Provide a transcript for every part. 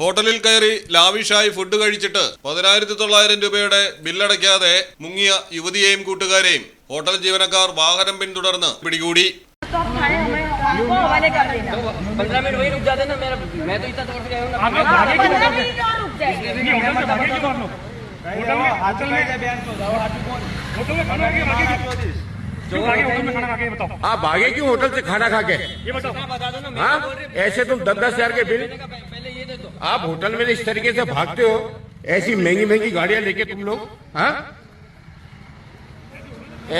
ഹോട്ടലിൽ കയറി ലാവിഷായി ഫുഡ് കഴിച്ചിട്ട് പതിനായിരത്തി തൊള്ളായിരം രൂപയുടെ ബില്ലടയ്ക്കാതെ മുങ്ങിയ യുവതിയെയും കൂട്ടുകാരെയും ഹോട്ടൽ ജീവനക്കാർ വാഹനം പിന്തുടർന്ന് പിടികൂടി तो आप खाए हमें हमको हवाले कर देना पंद्रह मिनट वही रुक जाते ना मेरा मैं तो इतना दौड़ के आया हूँ ना आप लोग भागे क्यों पंद्रह होटल मिनट और रुक जाएंगे नहीं होटल से भागे क्यों आप लोग होटल में होटल में होटल में खाना खा के भागे क्यों क्यों भागे होटल में खाना खा के ये बताओ आप भागे क्यों होटल से खाना खा के ये बताओ बता दो ना हाँ ऐसे तुम दस दस हजार के बिल पहले ये दे दो आप होटल में इस तरीके से भागते हो ऐसी महंगी महंगी गाड़ियां लेके तुम लोग हाँ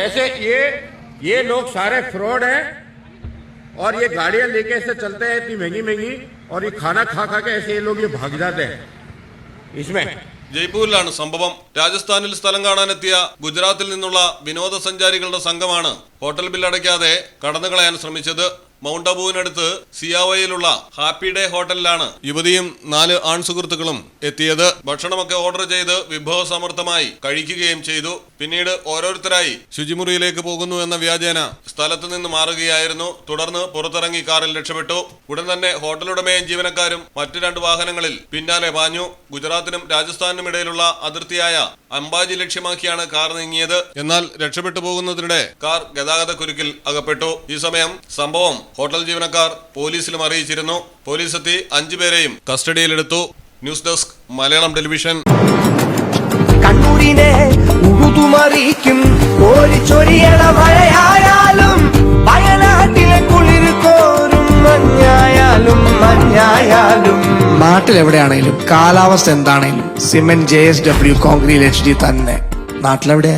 ऐसे ये ये लोग सारे फ्रॉड हैं और ये गाड़ियां लेके ऐसे चलते हैं इतनी महंगी महंगी और ये खाना खा खा के ऐसे ये लोग ये भाग जाते हैं इसमें ജയ്പൂരിലാണ് സംഭവം രാജസ്ഥാനിൽ സ്ഥലം കാണാനെത്തിയ ഗുജറാത്തിൽ നിന്നുള്ള വിനോദസഞ്ചാരികളുടെ സംഘമാണ് ഹോട്ടൽ ബില്ലടയ്ക്കാതെ കടന്നുകളയാൻ ശ്രമിച്ചത് മൗണ്ട് അബുവിനടുത്ത് സിയാവയിലുള്ള ഹാപ്പി ഡേ ഹോട്ടലിലാണ് യുവതിയും നാല് ആൺ സുഹൃത്തുക്കളും എത്തിയത്. ഭക്ഷണമൊക്കെ ഓർഡർ ചെയ്ത് വിഭവസമൃദ്ധമായി കഴിക്കുകയും ചെയ്തു. പിന്നീട് ഓരോരുത്തരായി ശുചിമുറിയിലേക്ക് പോകുന്നു എന്ന വ്യാജേന സ്ഥലത്ത് നിന്ന് മാറുകയായിരുന്നു. തുടർന്ന് പുറത്തിറങ്ങി കാറിൽ രക്ഷപ്പെട്ടു. ഉടൻ തന്നെ ഹോട്ടലുടമയും ജീവനക്കാരും മറ്റു രണ്ട് വാഹനങ്ങളിൽ പിന്നാലെ പാഞ്ഞു. ഗുജറാത്തിനും രാജസ്ഥാനിനും ഇടയിലുള്ള അതിർത്തിയായ അംബാജി ലക്ഷ്യമാക്കിയാണ് കാർ നീങ്ങിയത്. എന്നാൽ രക്ഷപ്പെട്ടു പോകുന്നതിനിടെ കാർ ഗതാഗത കുരുക്കിൽ അകപ്പെട്ടു. ഈ സമയം സംഭവം ഹോട്ടൽ ജീവനക്കാർ പോലീസിലും അറിയിച്ചിരുന്നു. പോലീസ് എത്തി അഞ്ചുപേരെയും കസ്റ്റഡിയിലെടുത്തു. News desk Malayalam television. കണ്ണൂരിനെ മഴയായാലും വയനാട്ടിലെ കുളിർ കോരും മഞ്ഞായാലും മഞ്ഞായാലും. നാട്ടിലെവിടെയാണേലും കാലാവസ്ഥ എന്താണേലും cement J S W concrete H D തന്നെ. നാട്ടിലെവിടെ?